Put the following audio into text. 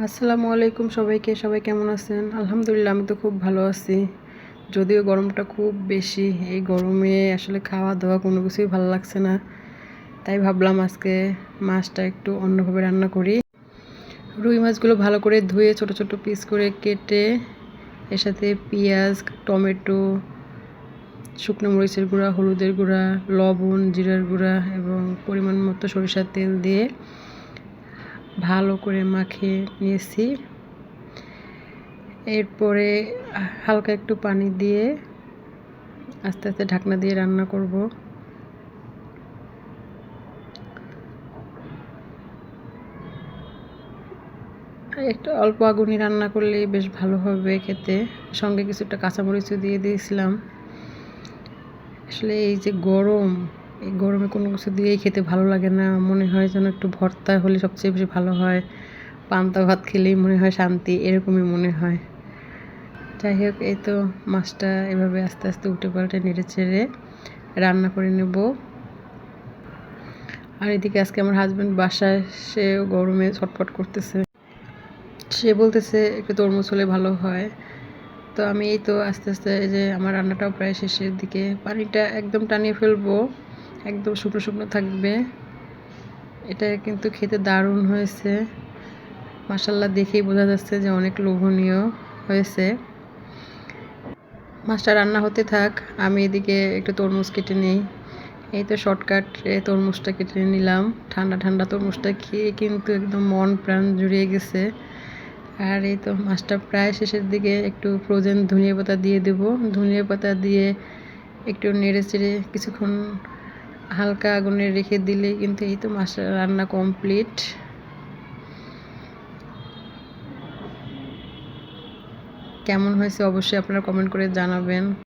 আসসালামু আলাইকুম সবাইকে, সবাই কেমন আছেন? আলহামদুলিল্লাহ, আমি তো খুব ভালো আছি। যদিও গরমটা খুব বেশি, এই গরমে আসলে খাওয়া দাওয়া কোনো কিছুই ভালো লাগছে না। তাই ভাবলাম আজকে মাছটা একটু অন্যভাবে রান্না করি। রুই মাছগুলো ভালো করে ধুয়ে ছোট ছোট পিস করে কেটে এর সাথে পেঁয়াজ, টমেটো, শুকনো মরিচের গুঁড়া, হলুদের গুঁড়া, লবণ, জিরার গুঁড়া এবং পরিমাণ মতো সরিষার তেল দিয়ে ভালো করে মাখিয়ে নিয়েছি। এরপরে হালকা একটু পানি দিয়ে আস্তে আস্তে ঢাকনা দিয়ে রান্না করব। একটু অল্প আগুনে রান্না করলে বেশ ভালো হবে খেতে। সঙ্গে কিছুটা কাঁচামরিচও দিয়ে দিয়েছিলাম। আসলে এই যে গরম এই গরমে কোনো কিছু দিয়েই খেতে ভালো লাগে না। মনে হয় যেন একটু ভর্তা হলে সবচেয়ে বেশি ভালো হয়। পান্তা ভাত খেলেই মনে হয় শান্তি, এরকমই মনে হয়। যাই হোক, এই তো মাছটা এভাবে আস্তে আস্তে উঠে পাল্টে নেড়ে চেড়ে রান্না করে নেব। আর এদিকে আজকে আমার হাজব্যান্ড বাসায় সে গরমে ছটফট করতেছে। সে বলতেছে, একটু তরমুজ হলে ভালো হয়। তো আমি এই তো আস্তে আস্তে এই যে আমার রান্নাটাও প্রায় শেষের দিকে, পানিটা একদম টানিয়ে ফেলব। একদম শুকনো শুকনো থাকবে। এটা কিন্তু খেতে দারুণ হয়েছে। মাসাল্লাহ দেখেই বোঝা যাচ্ছে যে অনেক লোভনীয় হয়েছে। মাছটা রান্না হতে থাক, আমি এদিকে একটু তরমুজ কেটে নিই। এই তো শর্টকাট তরমুজটা কেটে নিলাম। ঠান্ডা ঠান্ডা তরমুজটা খেয়ে কিন্তু একদম মন প্রাণ জুড়িয়ে গেছে। আর এই তো মাছটা প্রায় শেষের দিকে একটু ফ্রোজেন ধনিয়া পাতা দিয়ে দেবো। ধনিয়া পাতা দিয়ে একটু নেড়ে চেড়ে কিছুক্ষণ হালকা আগুনে রেখে দিলে কিন্তু এই তো মাছ রান্না কমপ্লিট কেমন হয়েছে অবশ্যই আপনারা কমেন্ট করে জানাবেন।